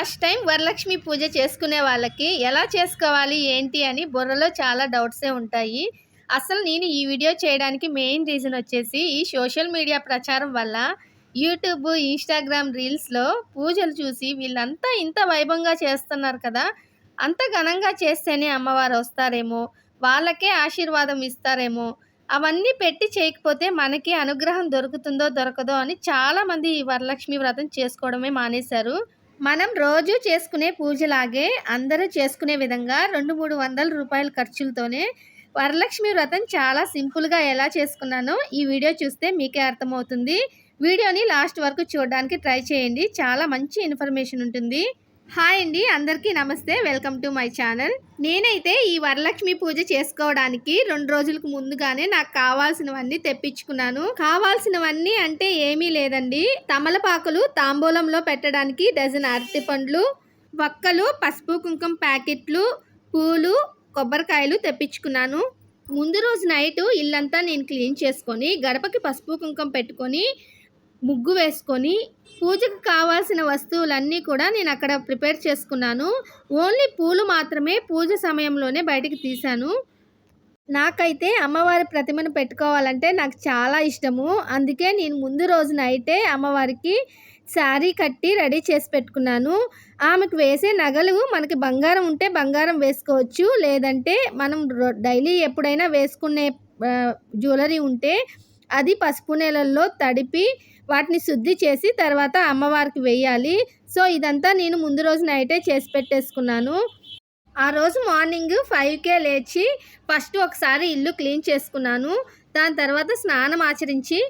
First time Varalakshmi పూజ చేసుకునే వాళ్ళకి ఎలా చేసుకోవాలి ఏంటి అని బుర్రలో చాలా డౌట్సే ఉంటాయి. అసలు నేను ఈ వీడియో చేయడానికి మెయిన్ రీజన్ వచ్చేసి ఈ సోషల్ మీడియా ప్రచారం వల్ల యూట్యూబ్ ఇన్స్టాగ్రామ్ రీల్స్లో పూజలు చూసి వీళ్ళంతా ఇంత వైభవంగా చేస్తున్నారు కదా అంత ఘనంగా చేస్తేనే అమ్మవారు వస్తారేమో వాళ్ళకే ఆశీర్వాదం ఇస్తారేమో అవన్నీ పెట్టి చేయకపోతే మనకి అనుగ్రహం దొరుకుతుందో దొరకదో అని చాలామంది ఈ వరలక్ష్మి వ్రతం చేసుకోవడమే మానేశారు. మనం రోజు చేసుకునే పూజలాగే అందరూ చేసుకునే విధంగా రెండు మూడు వందల రూపాయల ఖర్చులతోనే వరలక్ష్మి వ్రతం చాలా సింపుల్గా ఎలా చేసుకున్నానో ఈ వీడియో చూస్తే మీకే అర్థమవుతుంది. వీడియోని లాస్ట్ వరకు చూడడానికి ట్రై చేయండి. చాలా మంచి ఇన్ఫర్మేషన్ ఉంటుంది. హాయ్ అండి అందరికీ నమస్తే వెల్కమ్ టు మై ఛానల్. నేనైతే ఈ వరలక్ష్మి పూజ చేసుకోవడానికి రెండు రోజులకు ముందుగానే నాకు కావాల్సినవన్నీ తెప్పించుకున్నాను. కావాల్సినవన్నీ అంటే ఏమీ లేదండి. తమలపాకులు తాంబూలంలో పెట్టడానికి డజన్ అరటి పండ్లు వక్కలు పసుపు కుంకుమ ప్యాకెట్లు పూలు కొబ్బరికాయలు తెప్పించుకున్నాను. ముందు రోజు నైట్ ఇల్లంతా నేను క్లీన్ చేసుకొని గడపకి పసుపు కుంకుమ పెట్టుకొని ముగ్గు వేసుకొని పూజకు కావాల్సిన వస్తువులన్నీ కూడా నేను అక్కడ ప్రిపేర్ చేసుకున్నాను. ఓన్లీ పూలు మాత్రమే పూజ సమయంలోనే బయటికి తీశాను. నాకైతే అమ్మవారి ప్రతిమను పెట్టుకోవాలంటే నాకు చాలా ఇష్టము. అందుకే నేను ముందు రోజున అయితే అమ్మవారికి శారీ కట్టి రెడీ చేసి పెట్టుకున్నాను. ఆమెకు వేసే నగలు మనకి బంగారం ఉంటే బంగారం వేసుకోవచ్చు. లేదంటే మనం డైలీ ఎప్పుడైనా వేసుకునే జ్యువెలరీ ఉంటే అది పసుపు నెలల్లో తడిపి వాటిని శుద్ధి చేసి తర్వాత అమ్మవారికి వేయాలి. సో ఇదంతా నేను ముందు రోజు నైటే చేసి పెట్టేసుకున్నాను. ఆ రోజు మార్నింగ్ ఫైవ్కే లేచి ఫస్ట్ ఒకసారి ఇల్లు క్లీన్ చేసుకున్నాను. దాని తర్వాత స్నానం ఆచరించి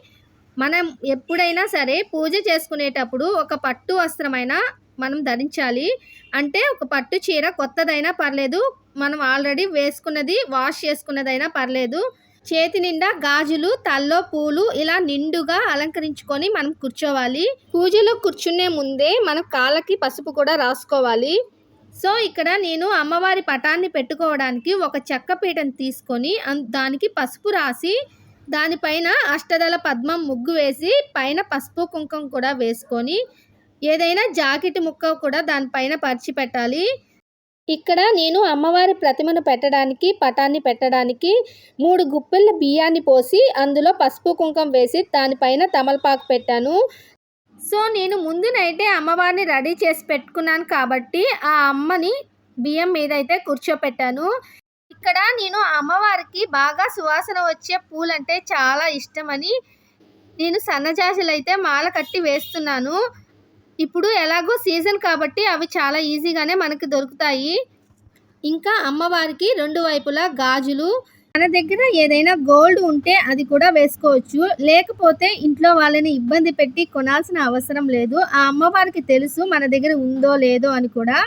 మనం ఎప్పుడైనా సరే పూజ చేసుకునేటప్పుడు ఒక పట్టు వస్త్రమైనా మనం ధరించాలి. అంటే ఒక పట్టు చీర కొత్తదైనా పర్లేదు. మనం ఆల్రెడీ వేసుకున్నది వాష్ చేసుకున్నదైనా పర్లేదు. చేతి నిండా గాజులు తల్లో పూలు ఇలా నిండుగా అలంకరించుకొని మనం కూర్చోవాలి. పూజలో కూర్చునే ముందే మన కాళ్ళకి పసుపు కూడా రాసుకోవాలి. సో ఇక్కడ నేను అమ్మవారి పటాన్ని పెట్టుకోవడానికి ఒక చెక్క పీటను తీసుకొని దానికి పసుపు రాసి దానిపైన అష్టదళ పద్మం ముగ్గు వేసి పైన పసుపు కుంకుమ కూడా వేసుకొని ఏదైనా జాకెట్ ముక్క కూడా దానిపైన పరిచి పెట్టాలి. ఇక్కడ నేను అమ్మవారి ప్రతిమను పెట్టడానికి పటాన్ని పెట్టడానికి మూడు గుప్పెళ్ళ బియ్యాన్ని పోసి అందులో పసుపు కుంకం వేసి దానిపైన తమలపాకు పెట్టాను. సో నేను ముందు నైటే అమ్మవారిని రెడీ చేసి పెట్టుకున్నాను కాబట్టి ఆ అమ్మని బియ్యం మీద అయితే కూర్చోపెట్టాను. ఇక్కడ నేను అమ్మవారికి బాగా సువాసన వచ్చే పూలంటే చాలా ఇష్టమని నేను సన్నజాజులు అయితే మాల కట్టి వేస్తున్నాను. ఇప్పుడు ఎలాగో సీజన్ కాబట్టి అవి చాలా ఈజీగానే మనకి దొరుకుతాయి. ఇంకా అమ్మవారికి రెండు వైపులా గాజులు. మన దగ్గర ఏదైనా గోల్డ్ ఉంటే అది కూడా వేసుకోవచ్చు. లేకపోతే ఇంట్లో వాళ్ళని ఇబ్బంది పెట్టి కొనాల్సిన అవసరం లేదు. ఆ అమ్మవారికి తెలుసు మన దగ్గర ఉందో లేదో అని కూడా.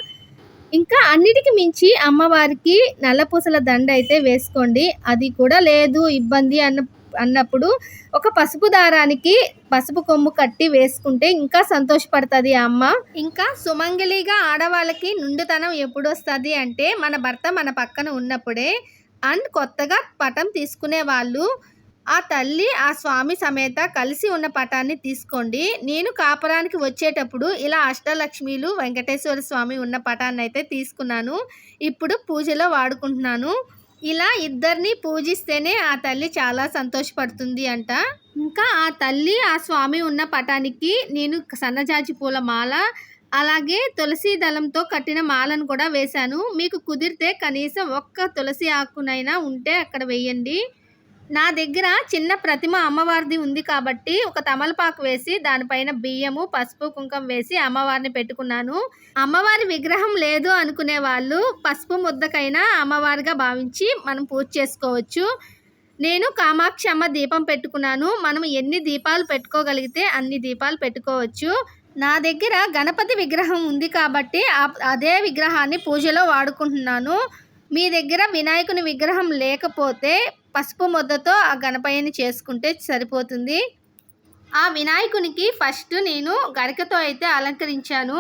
ఇంకా అన్నిటికి మించి అమ్మవారికి నల్లపూసల దండ అయితే వేసుకోండి. అది కూడా లేదు ఇబ్బంది అన్న అన్నప్పుడు ఒక పసుపు దారానికి పసుపు కొమ్ము కట్టి వేసుకుంటే ఇంకా సంతోషపడుతుంది ఆ అమ్మ. ఇంకా సుమంగళిగా ఆడవాళ్ళకి నుండుతనం ఎప్పుడు వస్తుంది అంటే మన భర్త మన పక్కన ఉన్నప్పుడే అండ్ కొత్తగా పటం తీసుకునే వాళ్ళు ఆ తల్లి ఆ స్వామి సమేత కలిసి ఉన్న పటాన్ని తీసుకోండి. నేను కాపురానికి వచ్చేటప్పుడు ఇలా అష్టలక్ష్మిలు వెంకటేశ్వర స్వామి ఉన్న పటాన్ని అయితే తీసుకున్నాను. ఇప్పుడు పూజలో వాడుకుంటున్నాను. ఇలా ఇద్దరిని పూజిస్తేనే ఆ తల్లి చాలా సంతోషపడుతుంది అంట. ఇంకా ఆ తల్లి ఆ స్వామి ఉన్న పటానికి నేను సన్నజాజి పూల మాల అలాగే తులసి దళంతో కట్టిన మాలను కూడా వేశాను. మీకు కుదిరితే కనీసం ఒక్క తులసి ఆకునైనా ఉంటే అక్కడ వేయండి. నా దగ్గర చిన్న ప్రతిమ అమ్మవారిది ఉంది కాబట్టి ఒక తమలపాకు వేసి దానిపైన బియ్యము పసుపు కుంకం వేసి అమ్మవారిని పెట్టుకున్నాను. అమ్మవారి విగ్రహం లేదు అనుకునే వాళ్ళు పసుపు ముద్దకైనా అమ్మవారిగా భావించి మనం పూజ చేసుకోవచ్చు. నేను కామాక్షి అమ్మ దీపం పెట్టుకున్నాను. మనం ఎన్ని దీపాలు పెట్టుకోగలిగితే అన్ని దీపాలు పెట్టుకోవచ్చు. నా దగ్గర గణపతి విగ్రహం ఉంది కాబట్టి అదే విగ్రహాన్ని పూజలో వాడుకుంటున్నాను. మీ దగ్గర వినాయకుని విగ్రహం లేకపోతే పసుపు ముద్దతో ఆ గణపయ్యని చేసుకుంటే సరిపోతుంది. ఆ వినాయకునికి ఫస్ట్ నేను గరికతో అయితే అలంకరించాను.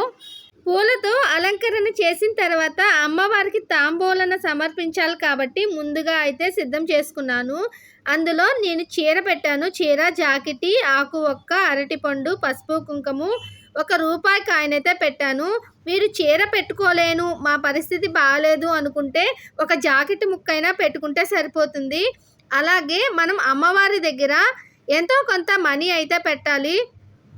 పూలతో అలంకరణ చేసిన తర్వాత అమ్మవారికి తాంబూలను సమర్పించాలి కాబట్టి ముందుగా అయితే సిద్ధం చేసుకున్నాను. అందులో నేను చీర పెట్టాను. చీర జాకెటి ఆకు ఒక్క అరటిపండు పసుపు కుంకుమ ఒక రూపాయి ఆయనైతే పెట్టాను. మీరు చీర పెట్టుకోలేను మా పరిస్థితి బాగాలేదు అనుకుంటే ఒక జాకెట్ ముక్కైనా పెట్టుకుంటే సరిపోతుంది. అలాగే మనం అమ్మవారి దగ్గర ఎంతో కొంత మనీ అయితే పెట్టాలి.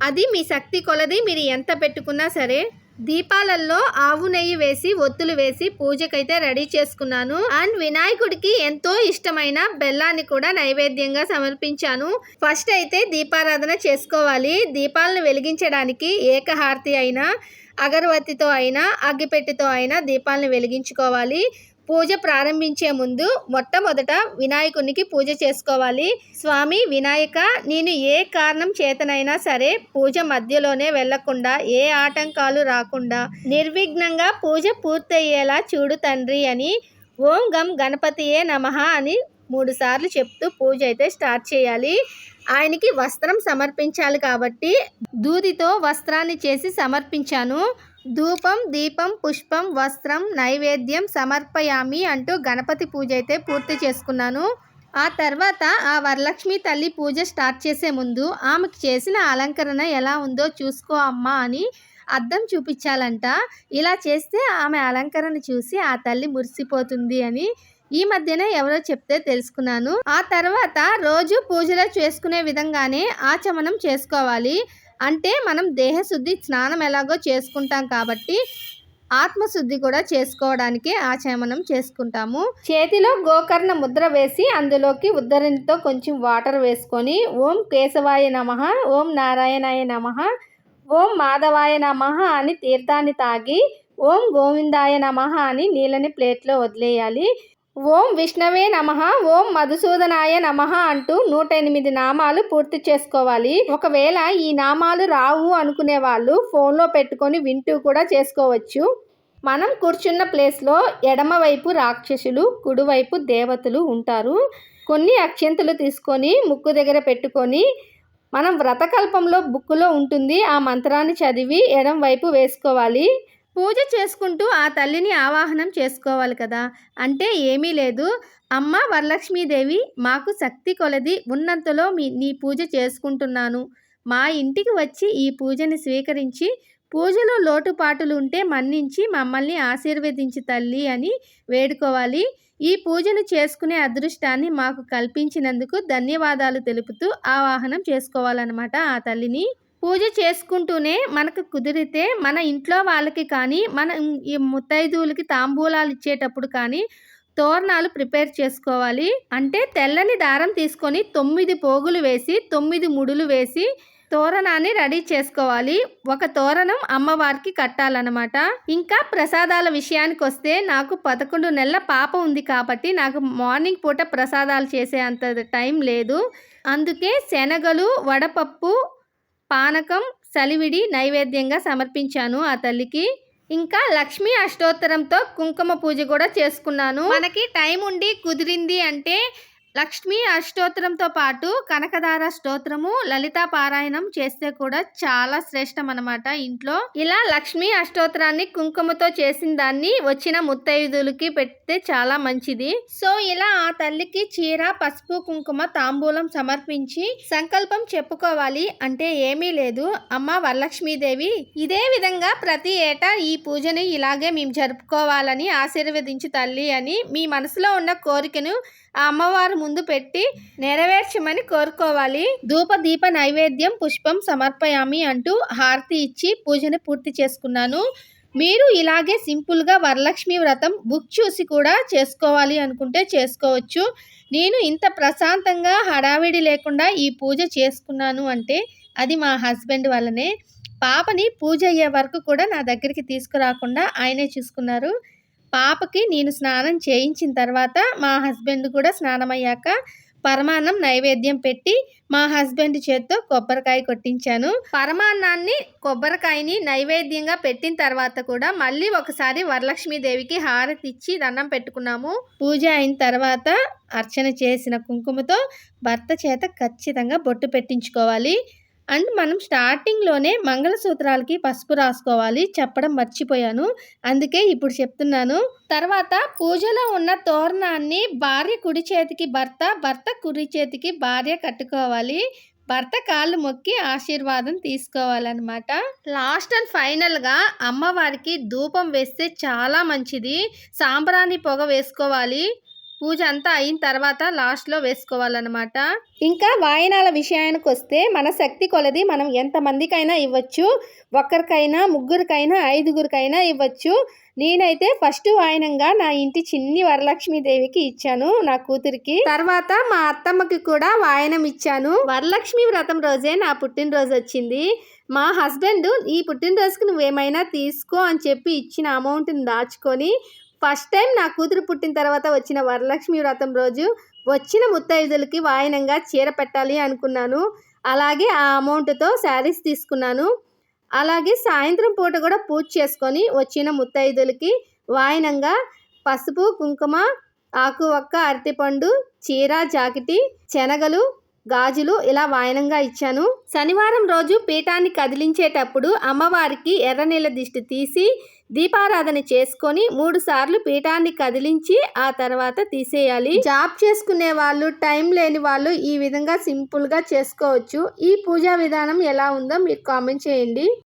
అది మీ శక్తి కొలది మీరు ఎంత పెట్టుకున్నా సరే. దీపాలల్లో ఆవు నెయ్యి వేసి ఒత్తులు వేసి పూజకైతే రెడీ చేసుకున్నాను. అండ్ వినాయకుడికి ఎంతో ఇష్టమైన బెల్లాన్ని కూడా నైవేద్యంగా సమర్పించాను. ఫస్ట్ అయితే దీపారాధన చేసుకోవాలి. దీపాలను వెలిగించడానికి ఏకహారతి అయినా అగరవత్తితో అయినా అగ్గిపెట్టితో అయినా దీపాలను వెలిగించుకోవాలి. పూజ ప్రారంభించే ముందు మొట్టమొదట వినాయకునికి పూజ చేసుకోవాలి. స్వామి వినాయక నేను ఏ కారణం చేతనైనా సరే పూజ మధ్యలోనే వెళ్ళకుండా ఏ ఆటంకాలు రాకుండా నిర్విఘ్నంగా పూజ పూర్తయ్యేలా చూడు తండ్రి అని ఓం గం గణపతియే నమః అని మూడు సార్లు చెప్తూ పూజ అయితే స్టార్ట్ చేయాలి. ఆయనకి వస్త్రం సమర్పించాలి కాబట్టి దూదితో వస్త్రాన్ని చేసి సమర్పించాను. ధూపం దీపం పుష్పం వస్త్రం నైవేద్యం సమర్పయామి అంటూ గణపతి పూజ అయితే పూర్తి చేసుకున్నాను. ఆ తర్వాత ఆ వరలక్ష్మి తల్లి పూజ స్టార్ట్ చేసే ముందు ఆమెకు చేసిన అలంకరణ ఎలా ఉందో చూసుకో అమ్మా అని అద్దం చూపించాలంట. ఇలా చేస్తే ఆమె అలంకరణ చూసి ఆ తల్లి మురిసిపోతుంది అని ఈ మధ్యనే ఎవరో చెప్తే తెలుసుకున్నాను. ఆ తర్వాత రోజు పూజలో చేసుకునే విధంగానే ఆచమనం చేసుకోవాలి. అంటే మనం దేహశుద్ధి స్నానం ఎలాగో చేసుకుంటాం కాబట్టి ఆత్మశుద్ధి కూడా చేసుకోవడానికి ఆచమనం చేసుకుంటాము. చేతిలో గోకర్ణ ముద్ర వేసి అందులోకి ఉద్దరణితో కొంచెం వాటర్ వేసుకొని ఓం కేశవాయ నమ ఓం నారాయణాయ నమ ఓం మాధవాయ నమ అని తీర్థాన్ని తాగి ఓం గోవిందాయ నమ అని నీళ్ళని ప్లేట్లో వదిలేయాలి. ఓం విష్ణవే నమ ఓం మధుసూదనాయ నమ అంటూ నూట ఎనిమిది నామాలు పూర్తి చేసుకోవాలి. ఒకవేళ ఈ నామాలు రావు అనుకునే వాళ్ళు ఫోన్లో పెట్టుకొని వింటూ కూడా చేసుకోవచ్చు. మనం కూర్చున్న ప్లేస్లో ఎడమవైపు రాక్షసులు కుడివైపు దేవతలు ఉంటారు. కొన్ని అక్షంతలు తీసుకొని ముక్కు దగ్గర పెట్టుకొని మనం వ్రతకల్పంలో బుక్కులో ఉంటుంది. ఆ మంత్రాన్ని చదివి ఎడం వైపు వేసుకోవాలి. పూజ చేసుకుంటూ ఆ తల్లిని ఆవాహనం చేసుకోవాలి కదా. అంటే ఏమీ లేదు. అమ్మ వరలక్ష్మీదేవి మాకు శక్తి కొలది ఉన్నంతలో మీ నీ పూజ చేసుకుంటున్నాను. మా ఇంటికి వచ్చి ఈ పూజని స్వీకరించి పూజలో లోటుపాటులు ఉంటే మన్నించి మమ్మల్ని ఆశీర్వదించి తల్లి అని వేడుకోవాలి. ఈ పూజను చేసుకునే అదృష్టాన్ని మాకు కల్పించినందుకు ధన్యవాదాలు తెలుపుతూ ఆవాహనం చేసుకోవాలన్నమాట ఆ తల్లిని. పూజ చేసుకుంటూనే మనకు కుదిరితే మన ఇంట్లో వాళ్ళకి కానీ మన ఈ ముత్తైదువులకి తాంబూలాలు ఇచ్చేటప్పుడు కానీ తోరణాలు ప్రిపేర్ చేసుకోవాలి. అంటే తెల్లని దారం తీసుకొని తొమ్మిది పోగులు వేసి తొమ్మిది ముడులు వేసి తోరణాన్ని రెడీ చేసుకోవాలి. ఒక తోరణం అమ్మవారికి కట్టాలన్నమాట. ఇంకా ప్రసాదాల విషయానికి వస్తే నాకు పదకొండు నెలల పాప ఉంది కాబట్టి నాకు మార్నింగ్ పూట ప్రసాదాలు చేసే అంత టైం లేదు. అందుకే శనగలు వడపప్పు పానకం సలివిడి నైవేద్యంగా సమర్పించాను ఆ తల్లికి. ఇంకా లక్ష్మీ అష్టోత్తరంతో కుంకుమ పూజ కూడా చేసుకున్నాను. మనకి టైం ఉండి కుదిరింది అంటే లక్ష్మీ అష్టోత్తరంతో పాటు కనకదార స్తోత్రము లలితా పారాయణం చేస్తే కూడా చాలా శ్రేష్టం అనమాట ఇంట్లో. ఇలా లక్ష్మీ అష్టోత్తరాన్ని కుంకుమతో చేసిన దాన్ని వచ్చిన ముత్తైదులకి పెడితే చాలా మంచిది. సో ఇలా ఆ తల్లికి చీర పసుపు కుంకుమ తాంబూలం సమర్పించి సంకల్పం చెప్పుకోవాలి అంటే ఏమీ లేదు. అమ్మ వరలక్ష్మీదేవి ఇదే విధంగా ప్రతి ఏటా ఈ పూజని ఇలాగే మేము జరుపుకోవాలని ఆశీర్వదించు తల్లి అని మీ మనసులో ఉన్న కోరికను ఆ అమ్మవారు ముందు పెట్టి నెరవేర్చమని కోరుకోవాలి. ధూప దీప నైవేద్యం పుష్పం సమర్పయామి అంటూ హారతి ఇచ్చి పూజని పూర్తి చేసుకున్నాను. మీరు ఇలాగే సింపుల్గా వరలక్ష్మి వ్రతం బుక్ చూసి కూడా చేసుకోవాలి అనుకుంటే చేసుకోవచ్చు. నేను ఇంత ప్రశాంతంగా హడావిడి లేకుండా ఈ పూజ చేసుకున్నాను అంటే అది మా హస్బెండ్ వల్లనే. పాపని పూజ అయ్యే వరకు కూడా నా దగ్గరికి తీసుకురాకుండా ఆయనే చూసుకున్నారు. పాపకి నేను స్నానం చేయించిన తర్వాత మా హస్బెండ్ కూడా స్నానం అయ్యాక పరమాన్నం నైవేద్యం పెట్టి మా హస్బెండ్ చేత్తో కొబ్బరికాయ కొట్టించాను. పరమాన్నాన్ని కొబ్బరికాయని నైవేద్యంగా పెట్టిన తర్వాత కూడా మళ్ళీ ఒకసారి వరలక్ష్మీదేవికి హారతి ఇచ్చి దండం పెట్టుకున్నాము. పూజ అయిన తర్వాత అర్చన చేసిన కుంకుమతో భర్త చేత ఖచ్చితంగా బొట్టు పెట్టించుకోవాలి. అండ్ మనం స్టార్టింగ్లోనే మంగళసూత్రాలకి పసుపు రాసుకోవాలి. చెప్పడం మర్చిపోయాను. అందుకే ఇప్పుడు చెప్తున్నాను. తర్వాత పూజలో ఉన్న తోరణాన్ని భార్య కుడి చేతికి భర్త భర్త కుడి చేతికి భార్య కట్టుకోవాలి. భర్త కాళ్ళు మొక్కి ఆశీర్వాదం తీసుకోవాలన్నమాట. లాస్ట్ అండ్ ఫైనల్గా అమ్మవారికి ధూపం వేస్తే చాలా మంచిది. సాంబ్రాణి పొగ వేసుకోవాలి. పూజ అంతా అయిన తర్వాత లాస్ట్లో వేసుకోవాలన్నమాట. ఇంకా వాయనాల విషయానికి వస్తే మన శక్తి కొలది మనం ఎంతమందికైనా ఇవ్వచ్చు. ఒక్కరికైనా ముగ్గురికైనా ఐదుగురికైనా ఇవ్వచ్చు. నేనైతే ఫస్ట్ వాయనంగా నా ఇంటి చిన్ని వరలక్ష్మీదేవికి ఇచ్చాను నా కూతురికి. తర్వాత మా అత్తమ్మకి కూడా వాయనం ఇచ్చాను. వరలక్ష్మి వ్రతం రోజే నా పుట్టినరోజు వచ్చింది. మా హస్బెండ్ ఈ పుట్టినరోజుకి నువ్వేమైనా తీసుకో అని చెప్పి ఇచ్చిన అమౌంట్ని దాచుకొని ఫస్ట్ టైం నా కూతురు పుట్టిన తర్వాత వచ్చిన వరలక్ష్మి వ్రతం రోజు వచ్చిన ముత్తైదులకి వాయనంగా చీర పెట్టాలి అనుకున్నాను. అలాగే ఆ అమౌంట్తో శారీస్ తీసుకున్నాను. అలాగే సాయంత్రం పూట కూడా పూజ చేసుకొని వచ్చిన ముత్తైదులకి వాయనంగా పసుపు కుంకుమ ఆకు ఒక్క అరటిపండు చీర జాకిటి శనగలు గాజులు ఇలా వాయనంగా ఇచ్చాను. శనివారం రోజు పీఠాన్ని కదిలించేటప్పుడు అమ్మవారికి ఎర్ర నీళ్ళ దిష్టి తీసి దీపారాధన చేసుకొని మూడు సార్లు పీఠాన్ని కదిలించి ఆ తర్వాత తీసేయాలి. జాబ్ చేసుకునే వాళ్ళు టైం లేని వాళ్ళు ఈ విధంగా సింపుల్గా చేసుకోవచ్చు. ఈ పూజా విధానం ఎలా ఉందో మీరు కామెంట్ చేయండి.